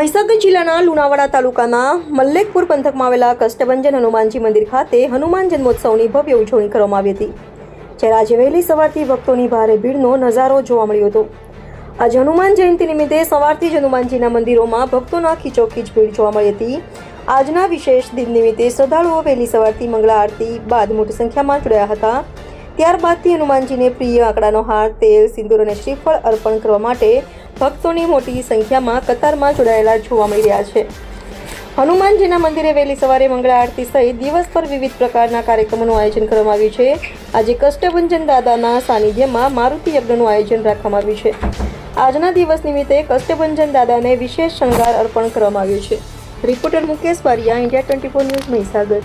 મહીસાગર જિલ્લાના લુણાવાડા તાલુકાના મલ્લેકપુર પંથકમાં આવેલા કષ્ટભંજન હનુમાનજી મંદિર ખાતે હનુમાન જન્મોત્સવની ભવ્ય ઉજવણી કરવામાં આવી હતી. જ્યારે આજે વહેલી સવારથી ભક્તોની ભારે ભીડનો નજારો જોવા મળ્યો હતો. આજે હનુમાન જયંતિ નિમિત્તે સવારથી જ હનુમાનજીના મંદિરોમાં ભક્તોના ખીચોખીચ ભીડ જોવા મળી હતી. આજના વિશેષ દિન નિમિત્તે શ્રદ્ધાળુઓ વહેલી સવારથી મંગળા આરતી બાદ મોટી સંખ્યામાં જોડાયા હતા. ત્યારબાદથી હનુમાનજીને પ્રિય આંકડાનો હાર, તેલ, સિંદૂર અને શ્રીફળ અર્પણ કરવા માટે ભક્તોની મોટી સંખ્યામાં કતારમાં જોડાયેલા જોવા મળી રહ્યા છે. હનુમાનજીના મંદિરે વહેલી સવારે મંગળા આરતી સહિત દિવસભર વિવિધ પ્રકારના કાર્યક્રમોનું આયોજન કરવામાં આવ્યું છે. આજે કષ્ટભંજન દાદાના સાનિધ્યમાં મારુતિ યજ્ઞનું આયોજન રાખવામાં આવ્યું છે. આજના દિવસ નિમિત્તે કષ્ટભંજન દાદાને વિશેષ શણગાર અર્પણ કરવામાં આવ્યું છે. Reporter Mukesh Bariya, India twenty four news Mahisagar.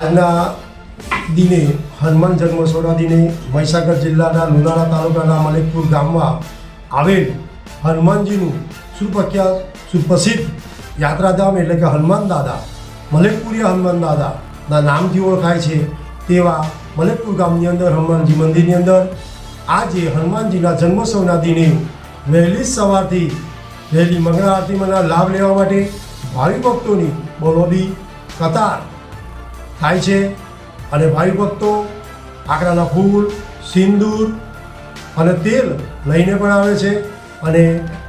આજના દિને હનુમાન જન્મોત્સવના દિને મહીસાગર જિલ્લાના લુણાળા તાલુકાના મલેકપુર ગામમાં આવેલ હનુમાનજીનું સુપ્રખ્યાત, સુપ્રસિદ્ધ યાત્રાધામ એટલે કે હનુમાન દાદા, મલેકપુરિયા હનુમાન દાદાના નામથી ઓળખાય છે તેવા મલેકપુર ગામની અંદર હનુમાનજી મંદિરની અંદર આજે હનુમાનજીના જન્મોત્સવના દિને વહેલી સવારથી વહેલી મંગળા આરતીમાંના લાભ લેવા માટે ભાવિ ભક્તોની બરોડી કતાર થાય છે અને ભાઈ ભક્તો આકડાના ફૂલ, સિંદૂર અને તેલ લઈને પણ આવે છે અને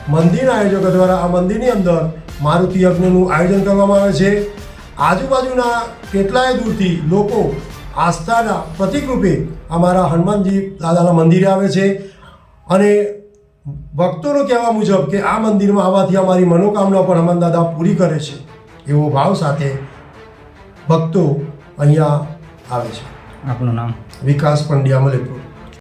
મંદિરના આયોજકો દ્વારા આ મંદિરની અંદર મારુતિ યજ્ઞનું આયોજન કરવામાં આવે છે. આજુબાજુના કેટલાય દૂરથી લોકો આસ્થાના પ્રતિકરૂપે અમારા હનુમાનજી દાદાના મંદિરે આવે છે અને ભક્તોનું કહેવા મુજબ કે આ મંદિરમાં આવવાથી અમારી મનોકામના પણ હનુમાન દાદા પૂરી કરે છે. એવો ભાવ સાથે ભક્તો અહીંયા આવે છે. આપનું નામ? વિકાસ પંડ્યા મલેપુર.